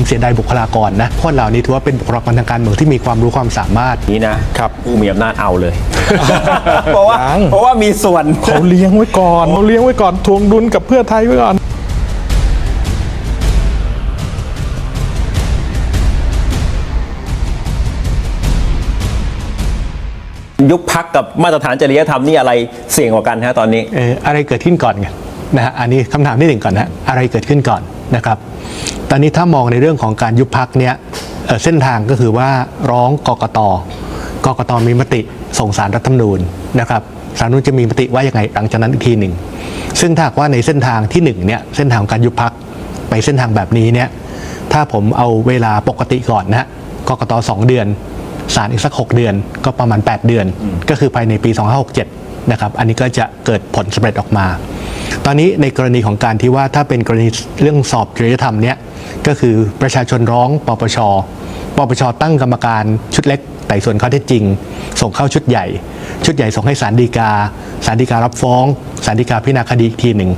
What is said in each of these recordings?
ผมเสียดายบุคลากรนะคนเหล่านี้ถือว่าเป็นบุคลากรทางการเมืองที่มีความรู้ความสามารถ นี้นะครับผู้มีอำนาจเอาเลย เพราะว่ายัง เพราะว่ามีส่วน เขาเลี้ยงไว้ก่อนเขาเลี้ยงไว้ก่อนทวงดุลกับเพื่อไทยไว้ก่อน ยุบพักกับมาตรฐานจริยธรรมนี่อะไรเสี่ยงกว่ากันฮะตอนนี้ เอ่ออะไรเกิดขึ้นก่อนกันนะฮะอันนี้คำถามที่หนึ่งก่อนนะอะไรเกิดขึ้นก่อนนะครับ ตอนนี้ถ้ามองในเรื่องของการยุบพักเนี่ยเเส้นทางก็คือว่าร้องกกตกกตมีมติส่งสารรัฐธรรมนูญนะครับสารรัฐธรรมนูญจะมีมติว่ายังไงหลังจากนั้นอีกทีหนึ่ง ซึ่งถ้าว่าในเส้นทางที่หนึ่งเนี่ยเส้นทางของการยุบพักไปเส้นทางแบบนี้เนี่ยถ้าผมเอาเวลาปกติก่อนนะกกตสองเดือนศาลอีกสัก 6 เดือนก็ประมาณ 8 เดือน ก็คือภายในปี 2567นะครับอันนี้ก็จะเกิดผลสำเร็จออกมา ตอนนี้ในกรณีของการที่ว่าถ้าเป็นกรณีเรื่องสอบจริยธรรมเนี่ย ก็คือประชาชนร้องปปช ปปชตั้งกรรมการชุดเล็ก ไต่สวนข้อเท็จจริง ส่งเข้าชุดใหญ่ ชุดใหญ่ส่งให้ศาลฎีกาศาลฎีการับฟ้องศาลฎีกาพิจารณาคดีอีกทีหนึ่ง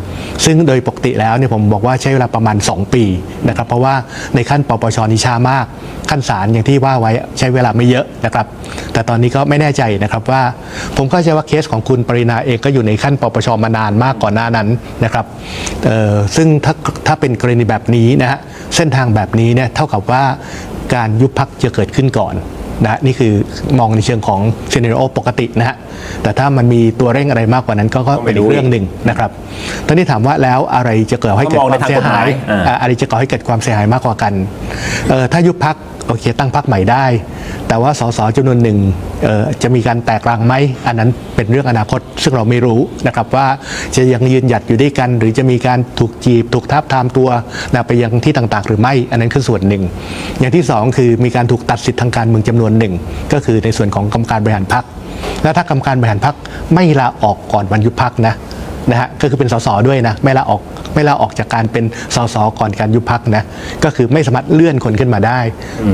ซึ่งโดยปกติแล้วเนี่ยผมบอกว่าใช้เวลาประมาณ 2 ปีนะครับ เพราะว่าในขั้นปปชนี่ช้ามาก ขั้นศาลอย่างที่ว่าไว้ใช้เวลาไม่เยอะนะครับ แต่ตอนนี้ก็ไม่แน่ใจนะครับว่า ผมเข้าใจว่าเคสของคุณปรินาเองก็อยู่ในขั้นปปชมานานมากก่อนหน้านั้นนะครับซึ่งถ้าถ้าเป็นกรณีแบบนี้นะฮะเส้นทางแบบนี้เนี่ยเท่ากับว่าการยุบพักจะเกิดขึ้นก่อน นะนี่คือมองในเชิงของซีเนโอปกตินะฮะแต่ถ้ามันมีตัวเร่งอะไรมากกว่านั้นก็ก็เป็นอีกเรื่องหนึ่งนะครับตอนนี้ถามว่าแล้วอะไรจะเกิดให้เกิดก็มองคในวามทางเสียกฎหายหามยอ่าอ่าอะไรจะก่อให้เกิดความเสียหายมากกว่ากันเอ่อถ้ายุบพัก โอเค ตั้งพักใหม่ได้ แต่ว่าสสจำนวนหนึ่งจะมีการแตกรังไหมอันนั้นเป็นเรื่องอนาคต ซึ่งเราไม่รู้นะครับว่าจะยังยืนหยัดอยู่ด้วยกัน หรือจะมีการถูกจีบ ถูกทับทามตัวนะไปยังที่ต่างๆ หรือไม่ อันนั้นคือส่วนหนึ่ง อย่างที่สองคือมีการถูกตัดสิทธิ์ทางการเมืองจำนวนหนึ่งก็คือในส่วนของกรรมการบริหารพักและถ้ากรรมการบริหารพักไม่ลาออกก่อนวันยุบพักนะนะฮะก็คือเป็นสสด้วยนะไม่ลาออก ไม่ลาออกจากการเป็นสสก่อนการยุบพักนะก็คือไม่สามารถเลื่อนคนขึ้นมาได้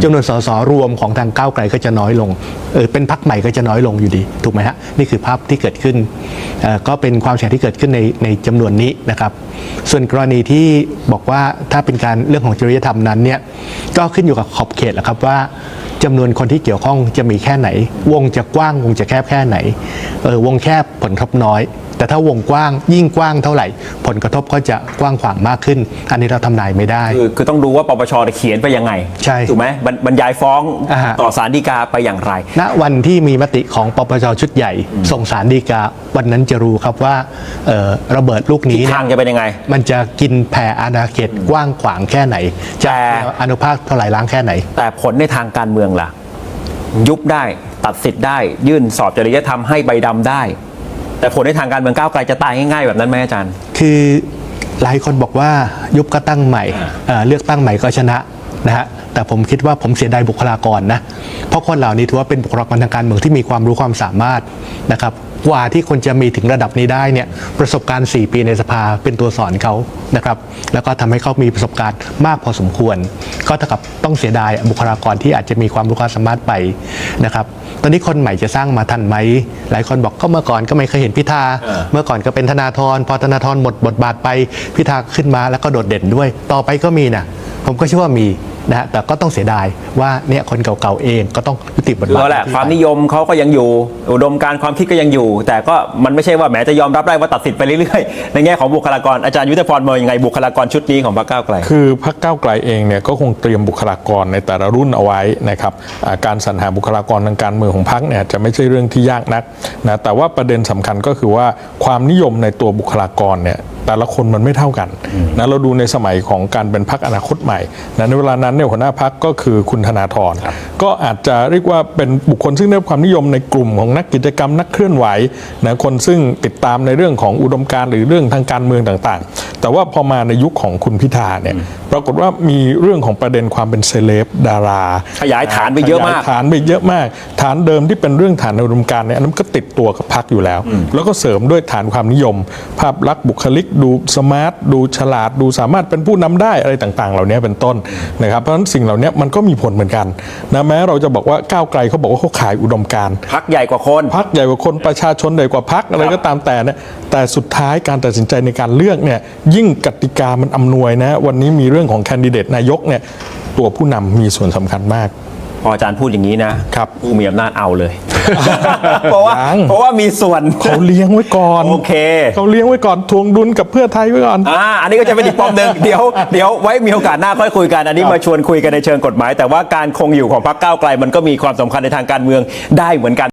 จำนวนสสรวมของทางก้าวไกลก็จะน้อยลงเออเป็นพักใหม่ก็จะน้อยลงอยู่ดีถูกไหมฮะนี่คือภาพที่เกิดขึ้นเอ่อก็เป็นความเสียหายที่เกิดขึ้นในในจำนวนนี้นะครับ ส่วนกรณีที่บอกว่าถ้าเป็นการเรื่องของจริยธรรมนั้นเนี่ยก็ขึ้นอยู่กับขอบเขตแหละครับว่า จำนวนคนที่เกี่ยวข้องจะมีแค่ไหน วงจะกว้างวงจะแคบแค่ไหนเออวงแคบผลกระทบน้อย แต่ถ้าวงกว้างยิ่งกว้างเท่าไหร่ ผลกระทบก็จะกว้างขวางมากขึ้น อันนี้เราทำนายไม่ได้ คือคือต้องดูว่าปปชเนี่ยเขียนไปยังไงใช่ถูกไหมบรรบรรยายฟ้องอ่าฮะต่อศาลฎีกาไปอย่างไร ณวันที่มีมติของปปชชุดใหญ่ ส่งสารดีกาวันนั้นจะรู้ครับว่าเอ่อระเบิดลูกนี้ทิศเนี่ทายงจะเป็นยังไง มันจะกินแผ่อาณาเขตกว้างขวางแค่ไหนจะแต่อนุภาคเท่าไหร่ล้างแค่ไหน แต่ผลในทางการเมืองล่ะ ยุบได้ตัดสิทธิ์ได้ ยื่นสอบจริยธรรมให้ใบดำได้ แต่ผลในทางการเมืองก้าวไกลจะตายง่ายๆแบบนั้นไหมอาจารย์ คือหลายคนบอกว่ายุบก็ตั้งใหม่เลือกตั้งใหม่ก็ชนะ นะฮะแต่ผมคิดว่าผมเสียดายบุคลากรนะเพราะคนเหล่านี้ถือว่าเป็นบุคลากรทางการเมืองที่มีความรู้ความสามารถนะครับกว่าที่คนจะมีถึงระดับนี้ได้เนี่ยประสบการณ์ 4 ปีในสภาเป็นตัวสอนเขานะครับแล้วก็ทำให้เขามีประสบการณ์มากพอสมควร ก็เท่ากับต้องเสียดายบุคลากรที่อาจจะมีความรู้ความสามารถไปนะครับตอนนี้คนใหม่จะสร้างมาทันไหมหลายคนบอกก็เมื่อก่อนก็ไม่เคยเห็นพิธาเออเมื่อก่อนก็เป็นธนาธรพอธนาธรหมดบทบาทไปพิธาขึ้นมาแล้วก็โดดเด่นด้วย ต่อไปก็มีนะ ผมก็เชื่อว่ามีนะฮะแต่ก็ต้องเสียดายว่าเนี่ยคนเก่าๆเองก็ต้องยุติบทคือบาทเอาแหละที่ความนิยมเขาก็ยังอยู่ อุดมการณ์ความคิดก็ยังอยู่ แต่ก็มันไม่ใช่ว่าแหมจะยอมรับได้ว่าตัดสิทธิ์ไปเรื่อยๆ ในแง่ของบุคลากรอาจารย์ยุทธพรมองยังไงบุคลากรชุดนี้ของพรรคก้าวไกล คือพรรคก้าวไกลเองเนี่ยก็คงเตรียมบุคลากรในแต่ละรุ่นเอาไว้นะครับอ่าการสรรหาบุคลากรทางการเมืองของพรรคเนี่ยจะไม่ใช่เรื่องที่ยากนักนะแต่ว่าประเด็นสำคัญก็คือว่าความนิยมในตัวบุคลากรเนี่ย แต่ละคนมันไม่เท่ากันนะเราดูในสมัยของการเป็นพรรคอนาคตใหม่นะในเวลานั้นเนี่ยหัวหน้าพรรคก็คือคุณธนาธรก็อาจจะเรียกว่าเป็นบุคคลซึ่งได้รับความนิยมในกลุ่มของนักกิจกรรมนักเคลื่อนไหวนะคนซึ่งติดตามในเรื่องของอุดมการณ์หรือเรื่องทางการเมืองต่างๆ แต่ว่าพอมาในยุคของคุณพิธาเนี่ยปรากฏว่ามีเรื่องของประเด็นความเป็นเซเลบดาราขยายฐานไปเยอะมากขยฐานไปเยอะมาก ฐานเดิมที่เป็นเรื่องฐานในอุดมการณ์เนี่ยอันนั้นก็ติดตัวกับพรรคอยู่แล้ว แล้วก็เสริมด้วยฐานความนิยม ภาพลักษณ์บุคลิกดูสมาร์ทดูฉลาดดูสามารถเป็นผู้นำได้อะไรต่างๆ เหล่านี้เป็นต้นนะครับเพราะฉะนั้นสิ่งเหล่านี้มันก็มีผลเหมือนกันนะแม้เราจะบอกว่าก้าวไกลเขาบอกว่าเขาขายอุดมการณ์พักใหญ่กว่าคนพักใหญ่กว่าคนประชาชนใหญ่กว่าพักอะไรก็ตามแต่เนี่ยแต่สุดท้ายการตัดสินใจในการเลือกเนี่ยยิ่งกติกามันอำนวยนะวันนี้มีเรื่องของแคนดิเดตนายกเนี่ยตัวผู้นำมีส่วนสำคัญมาก พออาจารย์พูดอย่างนี้นะครับ ผู้มีอำนาจเอาเลย เพราะว่ายัง เพราะว่ามีส่วน เขาเลี้ยงไว้ก่อนโอเค เขาเลี้ยงไว้ก่อนทวงดุลกับเพื่อไทยไว้ก่อน อ่า อันนี้ก็จะเป็นอีกปมหนึ่ง เดี๋ยว เดี๋ยวไว้มีโอกาสหน้าค่อยคุยกัน อันนี้มาชวนคุยกันในเชิงกฎหมาย แต่ว่าการคงอยู่ของพรรคก้าวไกลมันก็มีความสำคัญในทางการเมืองได้เหมือนกัน